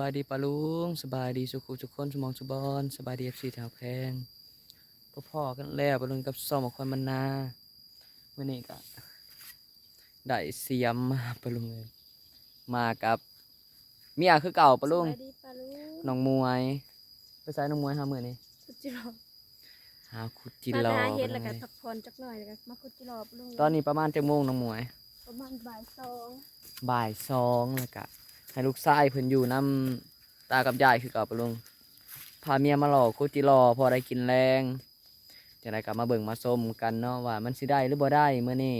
บายดีปะลุงสบายดีสุขุทุกคนสมองสุบอนสบายดีเอฟซีแถวแพงพ่อพ่อๆกันแล้วปะลุงกับสองคนมันนาเมื่อนี้ก็ได้เสียมมาปะลุงเลยมากับเมียคือเก่าปะลุงสวัสดีปะลุงน้องมวยไปใส่น้องมวยหามือนี้คุดจิรอหาขุดจิมารอหาเฮ็ดปะแล้วลุก็งพักผ่อนจักหน่อยแล้วก็มาคุดจิรอปะลุงตอนนี้ประมาณจะโมงน้องมวย ประมาณบ่ายสองบ่ายสองแล้วก็ ให้ลูกชายเพิ่นอยู่น้ำตากับยายคือเก่าปะลุงพาเมียมาหลอกคุจิรอพอได้กินแรงจะได้กลับมาเบิ่งมาส้มกันเนาะว่ามันสิได้หรือบ่ได้เมื่อนี้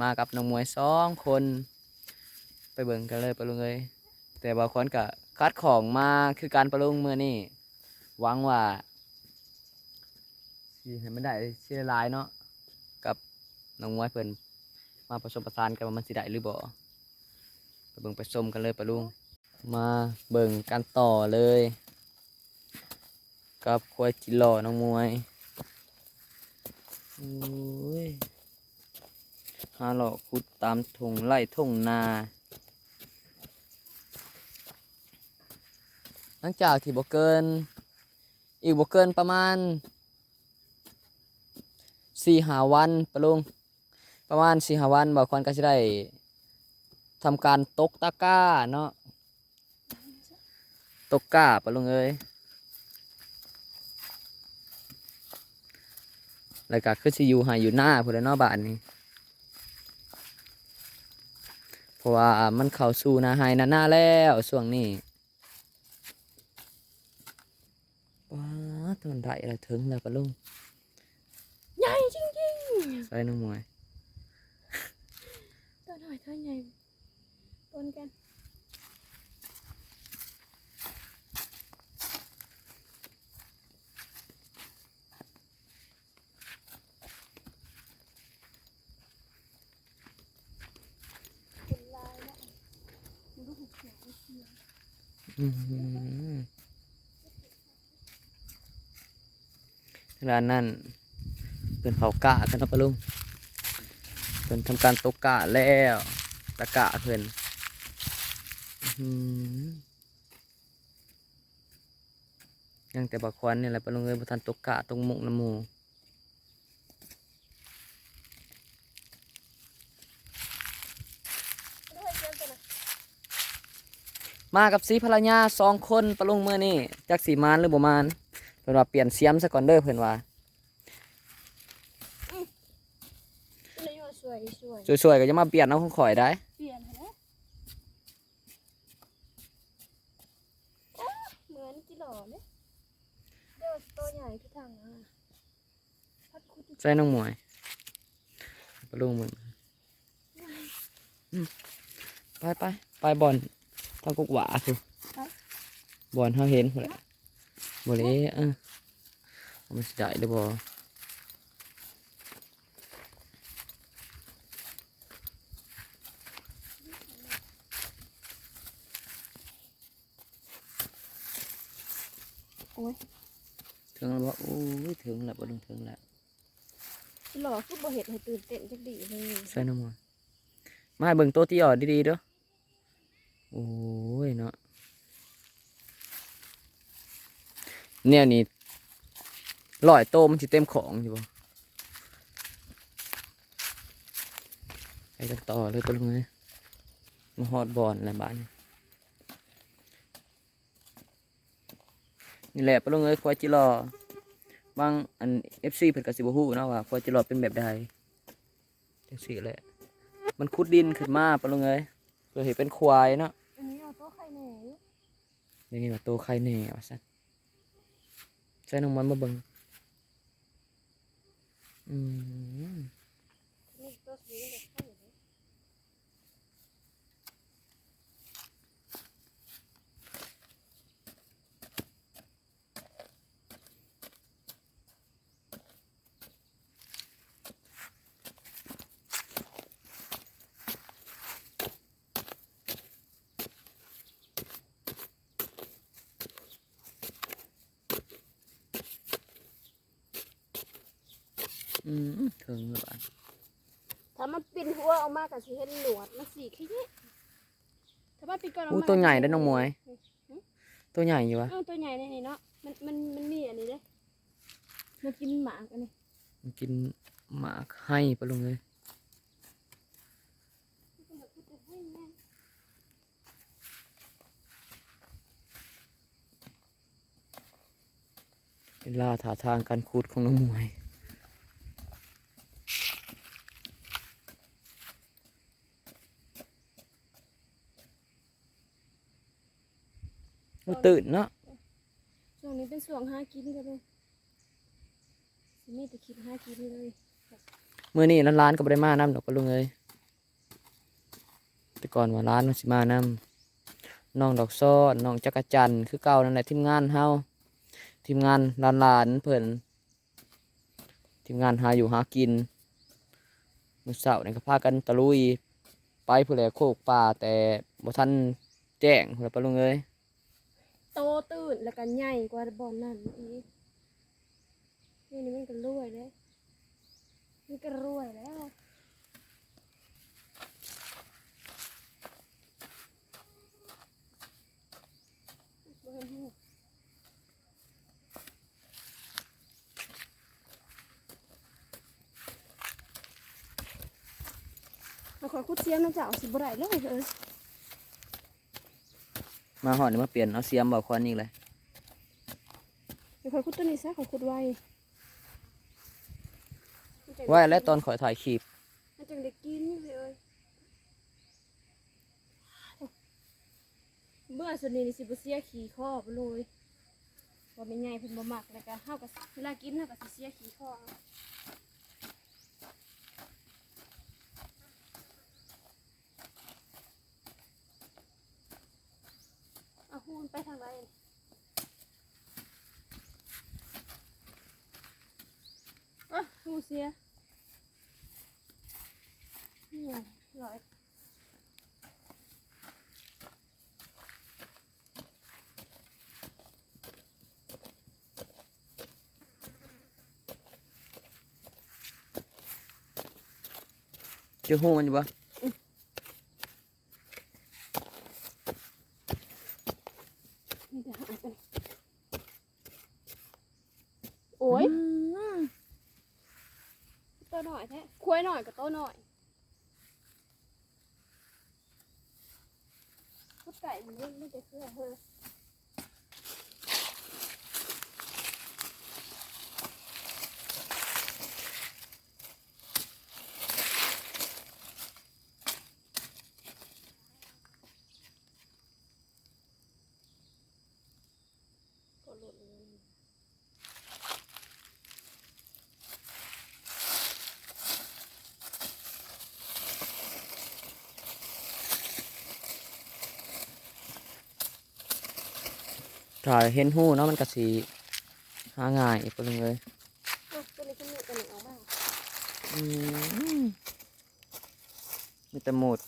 มากับน้องมวยสองคน ไปเบิ่งกันเลยปะลุงเอ้ยแต่บางคนก็คัดของมาคือการปะลุงเมื่อนี้หวังว่าสิให้มันได้สิได้หลายเนาะกับน้องมวยเพิ่นมาผสมประสานกันว่ามันสิได้หรือบ่ ไปเบิ่งไปชมกันเลยปะลุง มาเบิ่งกันต่อเลย กับควายจิหล่อน้องมวยโอ้ยหาหล่อขุดตามทงไล่ทงนา หลังจากที่บ่เกิน อีกบ่เกินประมาณสี่หาวันปะลุง ประมาณสี่หาวันบ่ควันก็จะได้ ทำการตกตะกร้าเนาะตกกร้าปะลุงเอ้ยแล้วก็คือสิอยู่หาอยู่หน้าพุ่นแหล้วเนาะบ้านนี้เพราะว่ามันเข้าสู่หนาไฮนาหน้าแล้วช่วงนี้ว้าตอนได้อะไรถึงแล้วปะลุงใหญ่จริงใส่น้องมวยๆตัวหน่อยตัวใหญ่ ปนกันร้านนั่นเป็นเผากะกันเนาะปะลุงเป็นทำการตกกะแล้วตะกะเพิ่อื้อหือ ยังแต่บักควันนี่แหละปะลุงเอ้ยบ่ทันตกกะตรงมุกน้ำหมูมากับสีภรรยาสองคนปะลุงเมื่อนี่จักสีมานหรือบ่มานเพิ่นว่าเปลี่ยนเสียมซะก่อนเด้อเพิ่นว่าเลยว่าสวยสวยสวยๆก็จะมาเปลี่ยนเอาของข่อยได้ เปลี่ยนแล้วเหมือนกิโลเนี่ยเดี๋ยวตัวใหญ่ทุกทางอะพัดคุด ใส่น้องหมวยปะลุงมึงอืมไปไปไปบอลทางกุกหวาคือบอลเขาเห็นหมดแหละบอลเลยอะเอามันสิได้หรือบ่โอ้ยถึงแล้วบ่โอ้ยถึงแล้วบ่ลุงถึงแล้ว กิโลคือบ่เห็ดให้ตื่นเต้นจักดีเลยใส่น้องหมวยมาให้เบิ่งตัวที่อ่อดีๆเด้อโอ้ยเนาะเนี่ยนี่ร้อยโตมันสิเต็มของอยู่บ่ไปกันต่อเลยปะลุงเอ้ยมาฮอดบอลแล้วบ้านนี่แหละปลุงเอ้ยควายจิรอ บางอัน FC เพิ่นก็สิบ่ฮู้เนาะว่าควายจิรอเป็นแบบใดจังซี่แหละ มันขุดดินขึ้นมาปะลุงเอ้ยเพื่อเห็นเป็นควายเนาะอันนี้เอาโต๊ะไข่แหน่อย่างนี้ว่าโตใครแน่ว่าซั่นใส่น้ำมันมาเบิ่งอืม นี่โต๊ะสีเด็กไข่เลย อืมถึงแล้วบ้านถ้ามันปินหัวออกมาก็สิเห็นหนวดมันสีขี้เงี้ยถ้ามันปินก่อนออกอู้มาตัวใหญ่ได้อน้องมวย ตัวใหญ่อยู่วะเอ้าตัวใหญ่ในนี่เนาะมันมันมันมีอันนี้เด้มันกินหมากอันนี้มันกินหมากให้ปะลุงเลยเวลาท่าทางการขุดของน้องมวย มันตื่นเนาะช่วงนี้เป็นช่วงหากินกันเลยสิมีแต่คิดหากินเลยเมื่อนี้ร้านร้านๆก็บ่ได้มานำดอกปะลุงเลยแต่ก่อนว่าร้านมันสิมานำน้องดอกซ้อนน้องจักรจันทร์คือเก่านั่นแหละทีมงานเฮาทีมงานร้านร้านๆเพิ่นทีมงานหาอยู่หากินมื้อเช้านี่ก็พากันตะลุย ไปผู้แลโคกป่าแต่บ่ทันแจ้งพุ่นล่ะปะลุงเอ้ยโตตื่ นแล้วก็ใหญ่กว่าบอนนั่นอีกนี่นี่มันก็รวยเลยมันก็รวยแล้วเห็นหูเอาขอคุดเสียมนะจ๊ะเอาสิบได้เลยเอ้ยมาฮอนี่มาเปลี่ยนเอาเสียมบ่ควันอีกเลย เดี๋ยวขอคุดตัวนี้ซะขอคุดไว้มันจังว่าแล้วตอนขอยถ่ายคลิปมันจังได้กินเลยเอ้ยเมื่อส่วนนี้นี่สิบ่เสียขี้ข้อไปเลยว่าไม่ใหญ่เพิ่นบ่มักแล้วก็เฮาก็เวลากินเฮาก็สิเสียขี้ข้อเอาเอาหูมันไปทางไหน อะหูเสียนี่ไงร้อยเจะฮู้มันอยู่บ่นี่จะหาไปโอ้ยตัวหน่อยแท้ โตหน่อยพุดไก่มันไม่ไม่จะเชื่อเฮ้อ ถ้าเห็นฮู้เนาะมันก็สิหาง่ายปะลุงเลยอะตัวนี้ก็มีตัวหนึ่งออกมาอืมมีแต่หมด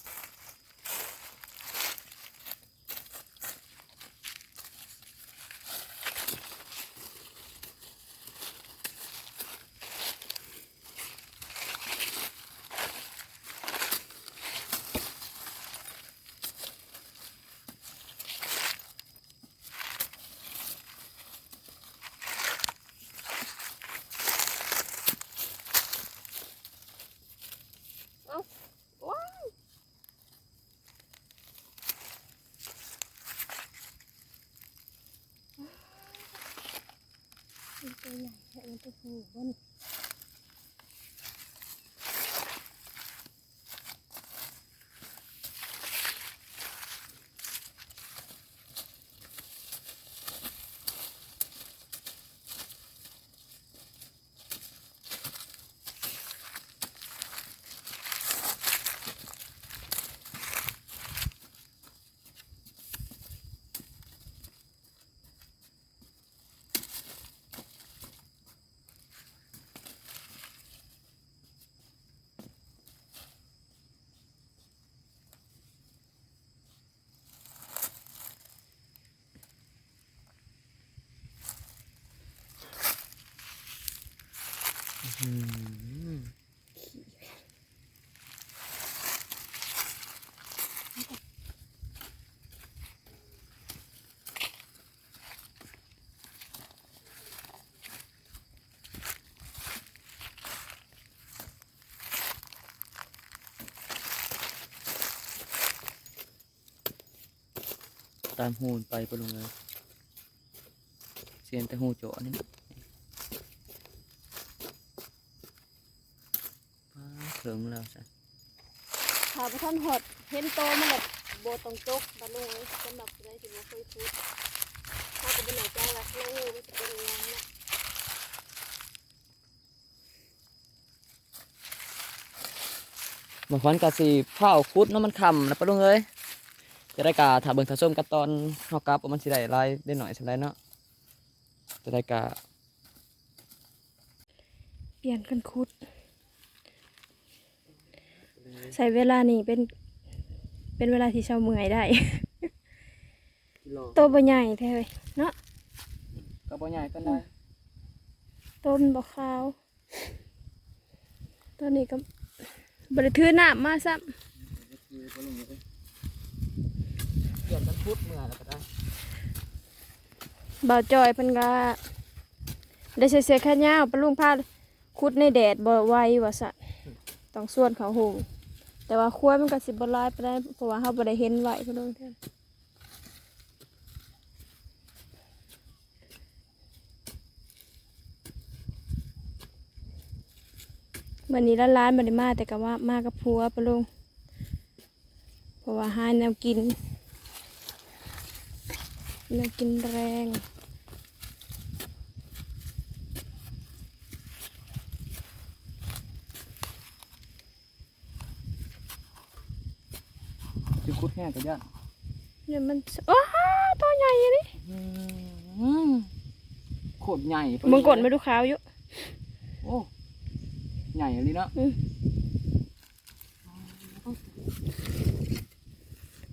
ตัวใหญ่แค่มันตัวหูบน ตามหูไปปะลงเลยเสียนแต่หูจ่อนี่ ป้าเถิงแล้วซะขาประท่านหดเห็นโตมันแบบโบตรงจกบาลุงเลยสำหรับได้ที่บ่เคยพูดถ้าก็เป็นไหนใจว่าเรื่องงูมันจะเป็นยังไงนะบางคนก็สิเผาคุดเนาะมันคำนะปะลุงเอ้ยจะได้กาถ้าเบิ่งถ้าส้มกันตอนเฮากลับว่ามันสิได้ลายได้หน่อยสิได้เนาะจะได้กาเปลี่ยนกันคุด ใช้เวลานี่เป็น เป็นเวลาที่เช้าเมื่อยได้โตบ่ใหญ่แท้เลยเนาะก็บ่ใหญ่ปานใดต้นบ่ขาวตอนนี้ก็บริถือน้ำมาซ้คือปะลุงเอ้ยเปลี่ยนกันพุดเมื่อแล้วก็ได้ำเบาจอยเพิ่นก็ได้ใส่เสื้อแขนยาวปะลุงพาคุดในแดดบ่ไหวว่าซะต้องส่วนเขาหุง แต่ว่าครัวมันก็สิบ่หลายไปานใดเพราะว่าเฮาบ่ได้เห็นไหวปะลุงแท้วันนี้ร้านๆบ่ได้มาแต่ก็ว่ามากับผัวปะลุงเพราะว่าหาแนวกินแนวกินแรง คือคุดแห้งก็ย่านเนี่ยมันโอ้ฮตัวใหญ่อันนี่อืมโคตรใหญ่ปะลุมึงกดมาดูขาวอยู่ โอ้ใหญ่เลยเนาะ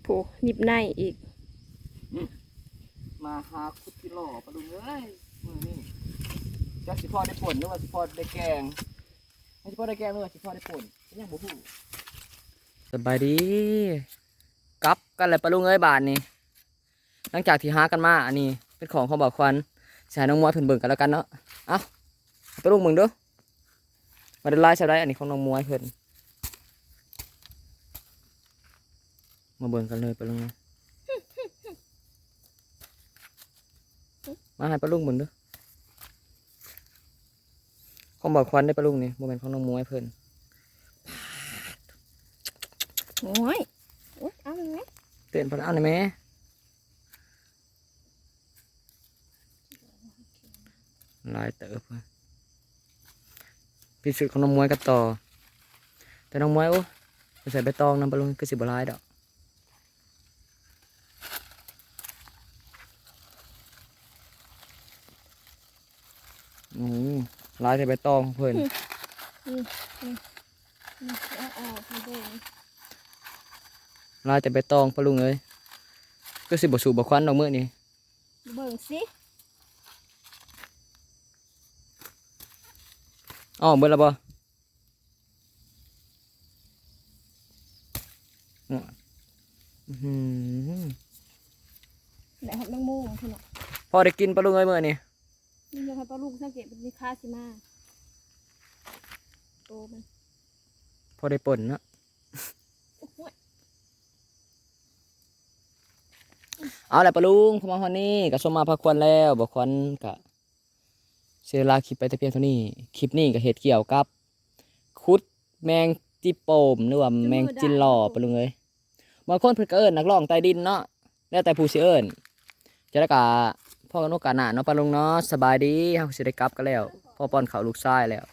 โผหยิบในอีก มาหาคุดที่หล่อปะลุงเอ้ยมื้อนี้จักสิพ่อได้ป่นหรือว่าสิพ่อได้แกงไม่สิพ่อได้แกงหรือว่าสิพ่อได้ป่นยังบ่ฮู้สบายดี กับกันเลยปะลุงเอ้ยบาทนี่หลังจากที่หากันมาอันนี้เป็นของของบ่าวควันสิให้น้องมวยเพิ่นเบิ่งกันแล้วกันเนาะเอ้าปะลุงมึงด้อมาด้ลายชาวได้อันนี้ของน้องมวยเพิ่นมาเบิ่งกันเลยปะลุงมาให้ปลาลุงเบิ่งด้อของบอกควันได้ปลาลุงนี่โมเมนของน้องมวยเพิ่นโอ้ยโอ้ย เตือนพนเอาหน่อยแหม่ลายเติบว่ะพิสูจน์ของน้องมวยกันต่อ แต่น้องมวยโอ้ใส่ใบตองนำปลาลงก็สิบลายดอกอืมหลายแต่ใบตองเพิ่อาออกให้เบิ่ง ลายแต่ใบตองปะลุงเอ้ยก็สิบ่สูบบ่ควันดอกมื้อนี้เบิ่งสิอ๋อเบิดแล้วบ่อื้อหือไหนหัดแมงมุมคุณน่ะพอได้กินปะลุงเอ้ยมื้อนี้นี่ยังให้ปลาลูกสังเกตเป็นนิค่าสิมาโตมันพอได้ป่นเนาะ โอ้ย เอาแหละปะลุงขมาฮอดนี้ก็สมมาพักควรแล้วบ่ควันก็เสียเวลาคลิปไปแต่เพียงเท่านี้ คลิปนี้ก็เฮ็ดเกี่ยวกับ คุดแมงจิโปมหรือว่าแมงจินหล่อปะลุงเอ้ยบางคนเพิ่นก็เอิ้นนักร้องใต้ดินเนาะแล้วแต่ผู้สิเอิ้นจะได้กะพ่อกันโอกาสหนาเนาะปะลุงเนาะสบายดีเฮาสิได้กลับกันแล้วพ่อป้อนเขาลูกชายแล้ว